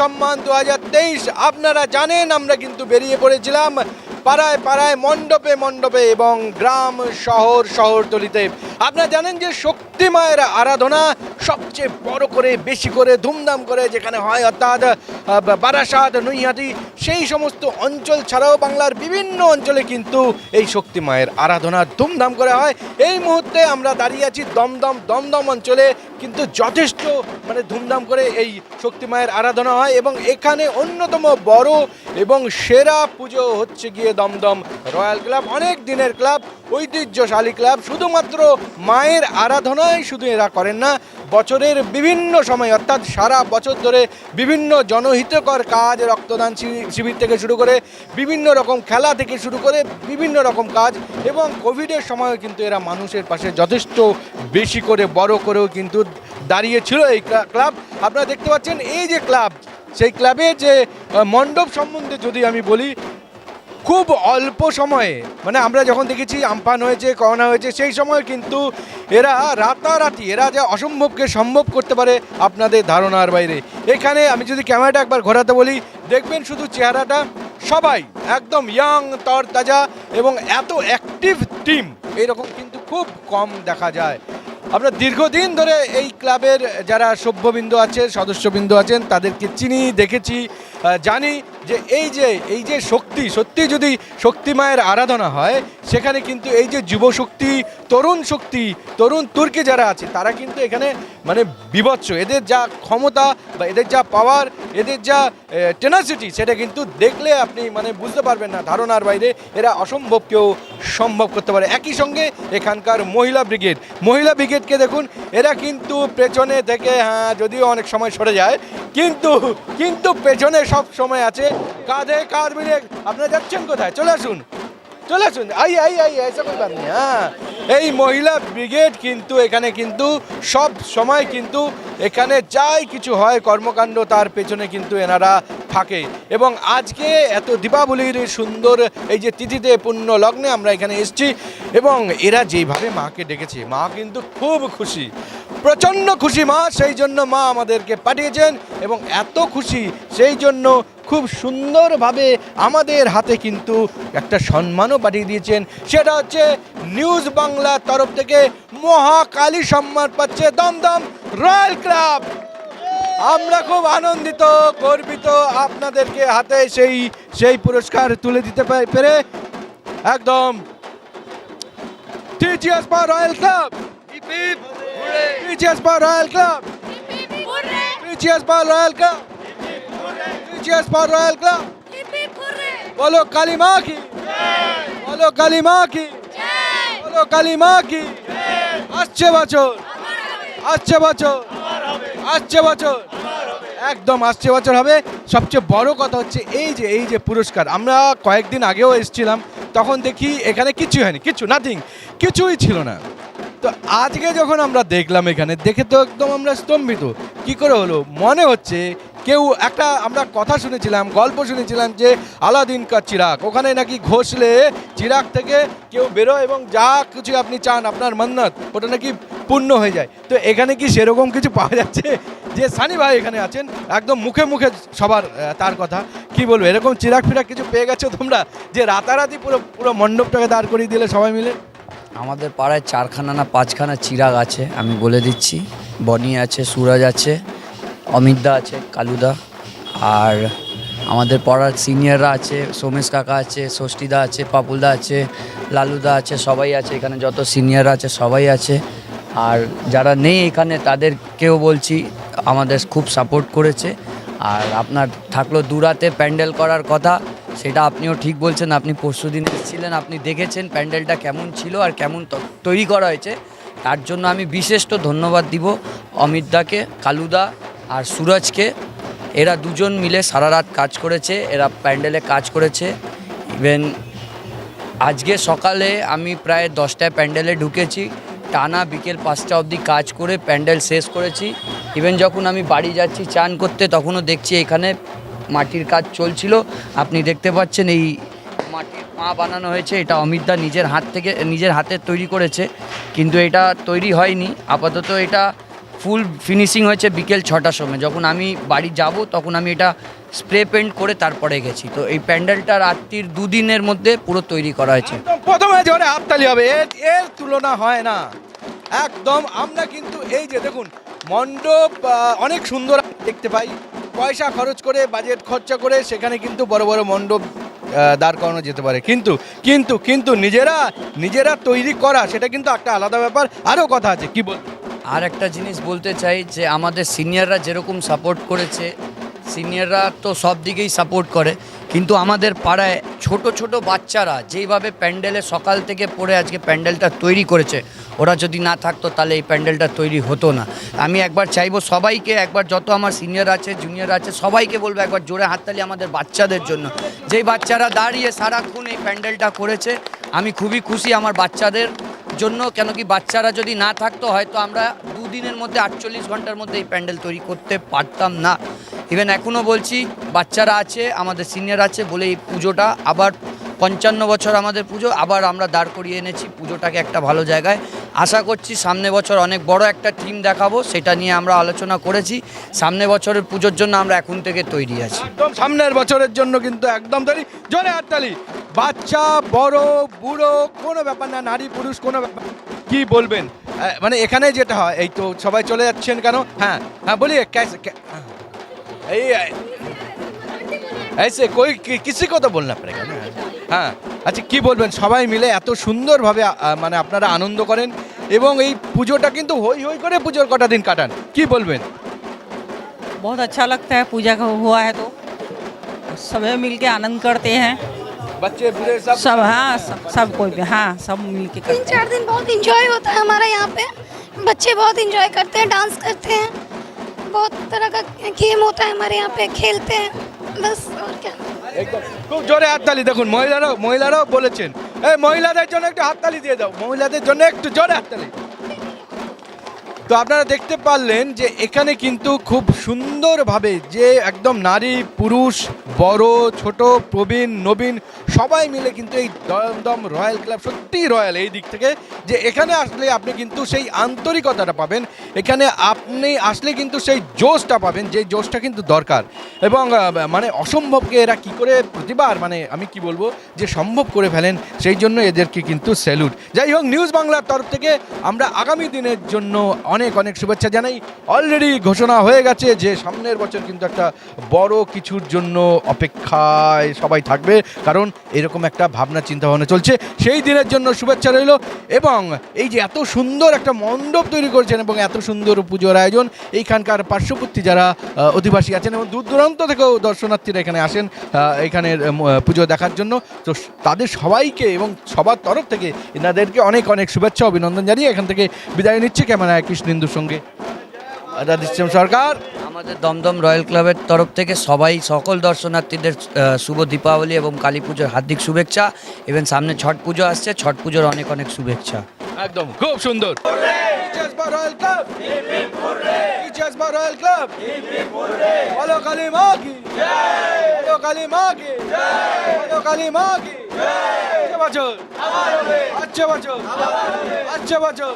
সম্মান দু হাজার তেইশ। আপনারা জানেন আমরা কিন্তু বেরিয়ে পড়েছিলাম পাড়ায় পাড়ায়, মণ্ডপে মণ্ডপে এবং গ্রাম শহর শহরতলিতে। আপনারা জানেন যে শক্তি মায়ের আরাধনা সবচেয়ে বড় করে, বেশি করে, ধুমধাম করে যেখানে হয়, অর্থাৎ বারাসাত, নৈহাটি, সেই সমস্ত অঞ্চল ছাড়াও বাংলার বিভিন্ন অঞ্চলে কিন্তু এই শক্তি মায়ের আরাধনা ধুমধাম করে হয়। এই মুহূর্তে আমরা দাঁড়িয়ে আছি দমদম দমদম অঞ্চলে, কিন্তু যথেষ্ট মানে ধুমধাম করে এই শক্তি মায়ের আরাধনা হয় এবং এখানে অন্যতম বড় এবং সেরা পুজো হচ্ছে গিয়ে দমদম রয়্যাল ক্লাব, অনেক দিনের ক্লাব, ঐতিহ্যশালী ক্লাব, শুধুমাত্র মায়ের আরাধনাই শুধু এরা করেন না, বছরের বিভিন্ন সময়, অর্থাৎ সারা বছর ধরে বিভিন্ন জনহিতকর কাজ, রক্তদান শিবির থেকে শুরু করে বিভিন্ন রকম খেলা থেকে শুরু করে বিভিন্ন রকম কাজ এবং কোভিডের সময়ও কিন্তু এরা মানুষের পাশে যথেষ্ট বেশি করে, বড় করেও কিন্তু দাঁড়িয়েছিল এই ক্লাব। আপনারা দেখতে পাচ্ছেন, এই যে ক্লাব, সেই ক্লাবে যে মণ্ডপ সম্বন্ধে যদি আমি বলি খুব অল্প সময়ে মানে আমরা যখন দেখেছি আমফান হয়েছে, করোনা হয়েছে, সেই সময় কিন্তু এরা রাতারাতি, এরা যে অসম্ভবকে সম্ভব করতে পারে আপনাদের ধারণার বাইরে। এখানে আমি যদি ক্যামেরাটা একবার ঘোরাতে বলি, দেখবেন শুধু চেহারাটা সবাই একদম ইয়াং তরতাজা এবং এত অ্যাক্টিভ টিম এরকম কিন্তু খুব কম দেখা যায়। আমরা দীর্ঘদিন ধরে এই ক্লাবের যারা সভ্যবিন্দু আছে সদস্যবিন্দু আছেন, তাদেরকে চিনি, দেখেছি জানি যে এই যে এই যে শক্তি, সত্যি যদি শক্তি মায়ের আরাধনা হয়, সেখানে কিন্তু এই যে যুব শক্তি, তরুণ শক্তি, তরুণ তুর্কি যারা আছে, তারা কিন্তু এখানে মানে বিভৎস। এদের যা ক্ষমতা বা এদের যা পাওয়ার এদের যা টেনাসিটি সেটা কিন্তু দেখলে আপনি মানে বুঝতে পারবেন না, ধারণার বাইরে এরা অসম্ভবকেও সম্ভব করতে পারে। একই সঙ্গে এখানকার মহিলা ব্রিগেড, মহিলা অজিতকে দেখুন, এরা কিন্তু পেছনে থেকে হ্যাঁ যদিও অনেক সময় সরে যায়, কিন্তু কিন্তু পেছনে সব সময় আছে। কাঁধে কাঁধ মিলে আপনারা যাচ্ছেন কোথায়? চলে আসুন চলে আসুন। আই আই আই এসে নেই হ্যাঁ। এই মহিলা ব্রিগেড কিন্তু এখানে কিন্তু সব সময় কিন্তু এখানে যাই কিছু হয়, কর্মকাণ্ড তার পেছনে কিন্তু এনারা থাকে। এবং আজকে এত দীপাবলির সুন্দর এই যে তিথিতে পূর্ণ লগ্নে আমরা এখানে এসেছি এবং এরা যেইভাবে মাকে ডেকেছে, মা কিন্তু খুব খুশি। প্রচণ্ড খুশি মা, সেই জন্য মা আমাদেরকে পাঠিয়েছেন এবং এত খুশি, সেই জন্য খুব সুন্দরভাবে আমাদের হাতে কিন্তু একটা সম্মানও পাঠিয়ে দিয়েছেন। সেটা হচ্ছে নিউজ বাংলার তরফ থেকে মহাকালী সম্মান পাচ্ছে দমদম রয়্যাল ক্লাব। আমরা খুব আনন্দিত, গর্বিত আপনাদেরকে হাতে সেই সেই পুরস্কার তুলে দিতে পেরে একদম। ফর রয়্যাল ক্লাব টিচিয়াস ফর রয়্যাল ক্লাব টিচিয়াস ফর রয়্যাল ক্লাব টিচিয়াস ফর রয়্যাল ক্লাব বলো কালী মা কি বলো কালী মা কি বলো কালী মা কি আসছে বছর আসছে বছর আসছে বছর একদম আসছে বছর হবে। সবচেয়ে বড় কথা হচ্ছে এই যে এই যে পুরস্কার। আমরা কয়েকদিন আগেও এসেছিলাম। তখন দেখি এখানে কিছু হয়নি। কিছু নাথিং কিছুই ছিল না। তো আজকে যখন আমরা দেখলাম এখানে, দেখে তো একদম আমরা স্তম্ভিত। কি করে হলো? মনে হচ্ছে কেউ একটা আমরা কথা শুনেছিলাম, গল্প শুনেছিলাম যে আলাদিন কা চিরাগ, ওখানে নাকি ঘষলে চিরাগ থেকে কেউ বেরোয় এবং যা কিছু আপনি চান, আপনার মান্নাত, ওটা নাকি পূর্ণ হয়ে যায়। তো এখানে কি সেরকম কিছু পাওয়া যাচ্ছে? যে সানি ভাই এখানে আছেন, একদম মুখে মুখে সবার তার কথা। কি বলব, এরকম চিরাগ ফিরাক কিছু পেয়ে গেছো তোমরা? যে রাতারাতি পুরো পুরো মণ্ডপটাকে দাঁড় করিয়ে দিলে সবাই মিলে? আমাদের পাড়ায় চারখানা না পাঁচখানা চিরাগ আছে, আমি বলে দিচ্ছি। বনি আছে, সুরজ আছে, অমিতদা আছে, কালুদা। আর আমাদের পাড়ার সিনিয়ররা আছে, সোমেশ কাকা আছে, ষষ্ঠীদা আছে, পাপুলদা আছে, লালুদা আছে, সবাই আছে এখানে, যত সিনিয়ররা আছে সবাই আছে। আর যারা নেই এখানে, তাদেরকেও বলছি, আমাদের খুব সাপোর্ট করেছে। আর আপনার থাকল দুরাতে প্যান্ডেল করার কথা সেটা আপনিও ঠিক বলছেন, আপনি পরশু দিন এসেছিলেন, আপনি দেখেছেন প্যান্ডেলটা কেমন ছিল আর কেমন তৈরি করা হয়েছে। তার জন্য আমি বিশেষ তো ধন্যবাদ দিব অমিতদাকে কালুদা আর সুরজকে। এরা দুজন মিলে সারা রাত কাজ করেছে, এরা প্যান্ডেলে কাজ করেছে। ইভেন আজকে সকালে আমি প্রায় দশটায় প্যান্ডেলে ঢুকেছি, টানা বিকেল পাঁচটা অবধি কাজ করে প্যান্ডেল শেষ করেছি। ইভেন যখন আমি বাড়ি যাচ্ছি, চান করতে, তখনও দেখছি এখানে মাটির কাজ চলছিল। আপনি দেখতে পাচ্ছেন এই মাটির পা বানানো হয়েছে। এটা অমিতদা নিজের হাত থেকে, নিজের হাতে তৈরি করেছে। কিন্তু এটা তৈরি হয়নি। আপাতত এটা ফুল ফিনিশিং হয়েছে বিকেল ছটার সময়। যখন আমি বাড়ি যাব, তখন আমি এটা স্প্রে পেন্ট করে তারপরে গেছি। তো এই প্যান্ডেলটা রাত্রির দুদিনের মধ্যে পুরো তৈরি করা হয়েছে। প্রথমে জোরে হাততালি হবে। এর এর তুলনা হয় না। একদম আমরা কিন্তু এই যে দেখুন, মণ্ডপ অনেক সুন্দর দেখতে পাই। পয়সা খরচ করে বাজেট খরচা করে সেখানে কিন্তু বড় বড় মণ্ডপ দাঁড় করানো যেতে পারে। কিন্তু কিন্তু কিন্তু নিজেরা নিজেরা তৈরি করা, সেটা কিন্তু একটা আলাদা ব্যাপার। আরও কথা আছে, কি বল? আর একটা জিনিস বলতে চাই যে, আমাদের সিনিয়ররা যেরকম সাপোর্ট করেছে সিনিয়ররা তো সব দিকেই সাপোর্ট করে। কিন্তু আমাদের পাড়ায় ছোট ছোট বাচ্চারা যেইভাবে প্যান্ডেলে সকাল থেকে পড়ে আজকে প্যান্ডেলটা তৈরি করেছে, ওরা যদি না থাকতো তাহলে এই প্যান্ডেলটা তৈরি হতো না। আমি একবার চাইব সবাইকে, একবার যত আমার সিনিয়র আছে, জুনিয়র আছে, সবাইকে বলব একবার জোরে হাততালি আমাদের বাচ্চাদের জন্য। যেই বাচ্চারা দাঁড়িয়ে সারাক্ষণ এই প্যান্ডেলটা করেছে, আমি খুবই খুশি আমার বাচ্চাদের জন্য, কেন কি বাচ্চারা যদি না থাকতো হয়তো আমরা দুদিনের মধ্যে আটচল্লিশ ঘণ্টার মধ্যে এই প্যান্ডেল তৈরি করতে পারতাম না। ইভেন এখনও বলছি, বাচ্চারা আছে, আমাদের সিনিয়র আছে বলে এই পুজোটা আবার পঞ্চান্ন বছর আমাদের পুজো, আবার আমরা দাঁড় করিয়ে এনেছি, পুজোটাকে একটা ভালো জায়গায়। আশা করছি সামনে বছর অনেক বড় একটা টিম দেখাবো, সেটা নিয়ে আমরা আলোচনা করেছি। সামনে বছরের পুজোর জন্য আমরা এখন থেকে তৈরি আছি। একদম সামনের বছরের জন্য কিন্তু একদম তৈরি। জোরে হাততালি। বাচ্চা, বড়, বুড়ো, কোনো ব্যাপার না, নারী, পুরুষ, কোনো ব্যাপার কি বলবেন? মানে এখানে যেটা হয়, এই তো সবাই চলে যাচ্ছেন কেন? হ্যাঁ হ্যাঁ বলি হ্যাঁ এই ऐसे कोई कि- किसी को तो बोलना पड़ेगा ना হ্যাঁ আচ্ছা কি বলবেন সবাই মিলে এত সুন্দরভাবে আ, মানে আপনারা আনন্দ করেন এবং এই পুজোটা কিন্তু হই হই করে পুজোর কটা দিন কাটান কি বলবেন बहुत अच्छा लगता है पूजा का हुआ है तो सभी मिल के आनंद करते हैं बच्चे बूढ़े सब सब हाँ सब, सब कोई भी हाँ सब मिल के तीन करते हैं चार दिन बहुत इंजॉय होता है हमारा यहाँ पे बच्चे बहुत इंजॉय करते हैं डांस करते हैं बहुत तरह का गेम होता है हमारे यहाँ पे खेलते हैं बस और क्या একদম খুব জোরে হাততালি দেখুন মহিলারাও মহিলারাও বলেছেন এই মহিলাদের জন্য একটু হাততালি দিয়ে দাও মহিলাদের জন্য একটু জোরে হাততালি তো আপনারা দেখতে পারলেন যে এখানে কিন্তু খুব সুন্দরভাবে যে একদম নারী পুরুষ বড় ছোট প্রবীণ নবীন সবাই মিলে কিন্তু এই দমদম রয়্যাল ক্লাব সত্যিই রয়্যাল এই দিক থেকে যে এখানে আসলে আপনি কিন্তু সেই আন্তরিকতাটা পাবেন এখানে আপনি আসলে কিন্তু সেই জোশটা পাবেন, যে জোশটা কিন্তু দরকার। এবং মানে অসম্ভবকে এরা কি করে প্রতিবার মানে আমি কি বলব, যে সম্ভব করে ফেলেন, সেই জন্য এদেরকে কিন্তু স্যালুট। যাই হোক, নিউজ বাংলার তরফ থেকে আমরা আগামী দিনের জন্য অনেক অনেক শুভেচ্ছা জানাই। অলরেডি ঘোষণা হয়ে গেছে যে সামনের বছর কিন্তু একটা বড় কিছুর জন্য অপেক্ষায় সবাই থাকবে, কারণ এরকম একটা ভাবনা চিন্তা ভাবনা চলছে। সেই দিনের জন্য শুভেচ্ছা রইল এবং এই যে এত সুন্দর একটা মণ্ডপ তৈরি করেছেন এবং এত সুন্দর পুজোর আয়োজন। এইখানকার পার্শ্ববর্তী যারা অধিবাসী আছেন এবং দূর দূরান্ত থেকেও দর্শনার্থীরা এখানে আসেন এখানের পুজো দেখার জন্য। তো তাদের সবাইকে এবং সবার তরফ থেকে এনাদেরকে অনেক অনেক শুভেচ্ছা অভিনন্দন জানিয়ে এখান থেকে বিদায় নিচ্ছে ক্যামেরায় কৃষ্ণেন্দুর সঙ্গে। রাধিশ্যাম সরকার। আমাদের দমদম রয়্যাল ক্লাবের তরফ থেকে সবাই সকল দর্শনার্থীদের শুভ দীপাবলি এবং কালী পুজোর হার্দিক শুভেচ্ছা। এবং সামনে ছট পুজো আসছে ছট পুজোর অনেক অনেক শুভেচ্ছা। একদম খুব সুন্দর। রয়্যাল ক্লাব রয়্যাল ক্লাব বলো কালী মা কি বলো কালী মা কি বলো কালী মা কি আচ্ছা বছর আচ্ছা বছর আচ্ছা বছর